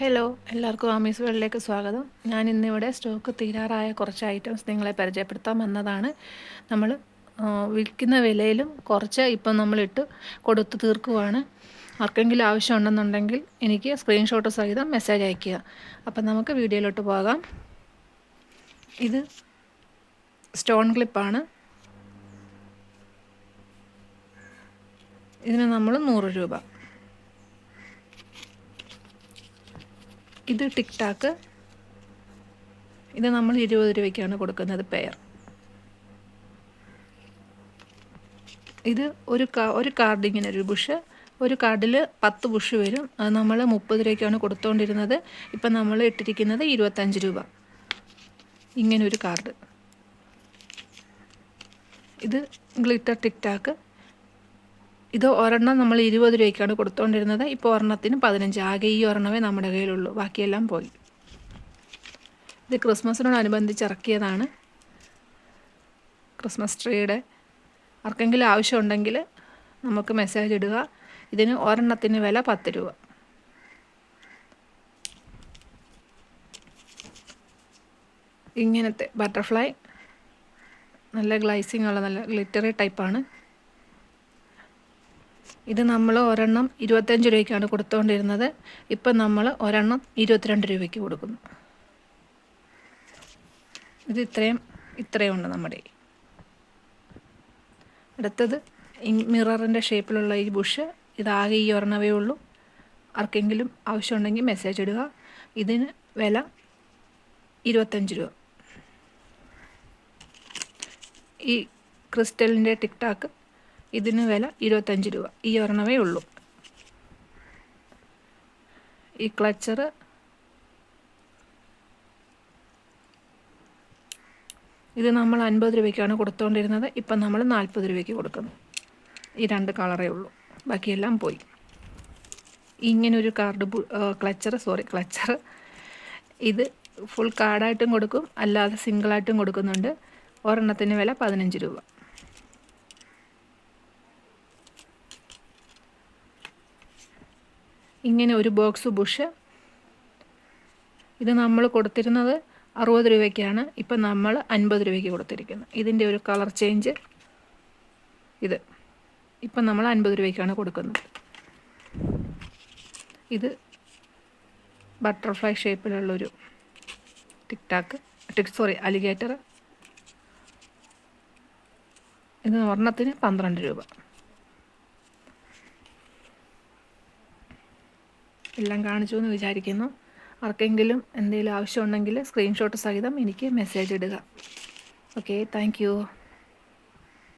Hello എല്ലാവർക്കും ആമീസ് വേൾഡിലേക്ക് സ്വാഗതം. ഞാൻ ഇന്നിവിടെ സ്റ്റോക്ക് തീരാറായ കുറച്ച് ഐറ്റംസ് നിങ്ങളെ പരിചയപ്പെടുത്താൻ വന്നതാണ്. നമ്മൾ വിൽക്കുന്ന വിലയിലും കുറച്ച് ഇപ്പം നമ്മളിട്ട് കൊടുത്ത് തീർക്കുവാണ്. ആർക്കെങ്കിലും ആവശ്യമുണ്ടെന്നുണ്ടെങ്കിൽ എനിക്ക് സ്ക്രീൻഷോട്ട് സഹിതം മെസ്സേജ് അയയ്ക്കുക. അപ്പം നമുക്ക് വീഡിയോയിലോട്ട് പോകാം. ഇത് സ്റ്റോൺ ക്ലിപ്പാണ്. ഇതിന് നമ്മൾ നൂറ് രൂപ. ഇത് ടിക് ടാക്ക് ഇത് നമ്മൾ ഇരുപത് രൂപയ്ക്കാണ് കൊടുക്കുന്നത് പെയർ ഇത് ഒരു കാ ഒരു കാർഡിങ്ങനെ ഒരു ബുഷ് ഒരു കാർഡിൽ പത്ത് ബുഷ് വരും. അത് നമ്മൾ മുപ്പത് രൂപയ്ക്കാണ് കൊടുത്തുകൊണ്ടിരുന്നത് ഇപ്പം നമ്മൾ ഇട്ടിരിക്കുന്നത് ഇരുപത്തഞ്ച് രൂപ. ഇങ്ങനൊരു കാർഡ് ഇത് ഗ്ലിറ്റർ ടിക് ടാക്ക് ഇത് ഒരെണ്ണം നമ്മൾ ഇരുപത് രൂപയ്ക്കാണ് കൊടുത്തുകൊണ്ടിരുന്നത് ഇപ്പോൾ ഒരെണ്ണത്തിന് പതിനഞ്ച്. ആകെ ഈ ഒരെണ്ണമേ നമ്മുടെ കയ്യിലുള്ളൂ. ബാക്കിയെല്ലാം പോയി. ഇത് ക്രിസ്മസിനോടനുബന്ധിച്ച് ഇറക്കിയതാണ്. ക്രിസ്മസ് ട്രീയുടെ ആർക്കെങ്കിലും ആവശ്യമുണ്ടെങ്കിൽ നമുക്ക് മെസ്സേജ് ഇടുക. ഇതിന് ഒരെണ്ണത്തിന് വില പത്ത് രൂപ. ഇങ്ങനത്തെ ബട്ടർഫ്ലൈ. നല്ല ഗ്ലൈസിങ് ഉള്ള നല്ല ഗ്ലിറ്ററി ടൈപ്പാണ്. ഇത് നമ്മൾ ഒരെണ്ണം ഇരുപത്തഞ്ച് രൂപയ്ക്കാണ് കൊടുത്തുകൊണ്ടിരുന്നത് ഇപ്പം നമ്മൾ ഒരെണ്ണം ഇരുപത്തിരണ്ട് രൂപയ്ക്ക് കൊടുക്കുന്നു. ഇത് ഇത്രയും ഇത്രയും ഉണ്ട് നമ്മുടെ. അടുത്തത് മിററിന്റെ ഷേപ്പിലുള്ള ഈ ബുഷ്. ഇതാകെ ഈ ഒരെണ്ണവേ ഉള്ളൂ. ആർക്കെങ്കിലും ആവശ്യമുണ്ടെങ്കിൽ മെസ്സേജ് ഇടുക. ഇതിന് വില ഇരുപത്തഞ്ച് രൂപ. ഈ ക്രിസ്റ്റലിന്റെ ടിക്ടാക്ക് ഇതിന് വില ഇരുപത്തഞ്ച് രൂപ. ഈ ഒരെണ്ണമേ ഉള്ളൂ. ഈ ക്ലച്ചർ ഇത് നമ്മൾ അൻപത് രൂപയ്ക്കാണ് കൊടുത്തുകൊണ്ടിരുന്നത് ഇപ്പം നമ്മൾ നാൽപ്പത് രൂപയ്ക്ക് കൊടുക്കുന്നു. ഈ രണ്ട് കളറേ ഉള്ളൂ. ബാക്കിയെല്ലാം പോയി. ഇങ്ങനൊരു കാർഡ് ക്ലച്ചർ സോറി ക്ലച്ചർ ഇത് ഫുൾ കാർഡായിട്ടും കൊടുക്കും. അല്ലാതെ സിംഗിളായിട്ടും കൊടുക്കുന്നുണ്ട്. ഒരെണ്ണത്തിന് വില പതിനഞ്ച് രൂപ. ഇങ്ങനെ ഒരു ബോക്സ് ബുഷ്. ഇത് നമ്മൾ കൊടുത്തിരുന്നത് അറുപത് രൂപയ്ക്കാണ്. ഇപ്പം നമ്മൾ അൻപത് രൂപയ്ക്ക് കൊടുത്തിരിക്കുന്നത് ഇതിന്റെ ഒരു കളർ ചേഞ്ച് ഇത്. ഇപ്പം നമ്മൾ അൻപത് രൂപയ്ക്കാണ് കൊടുക്കുന്നത്. ഇത് butterfly ഷേപ്പിലുള്ളൊരു tick tock tick sorry alligator ഇത് ഒരെണ്ണത്തിന് പന്ത്രണ്ട് രൂപ. എല്ലാം കാണിച്ചു എന്ന് വിചാരിക്കുന്നു. ആർക്കെങ്കിലും എന്തെങ്കിലും ആവശ്യമുണ്ടെങ്കിൽ സ്ക്രീൻഷോട്ട് സഹിതം എനിക്ക് മെസ്സേജ് ഇടുക. Okay thank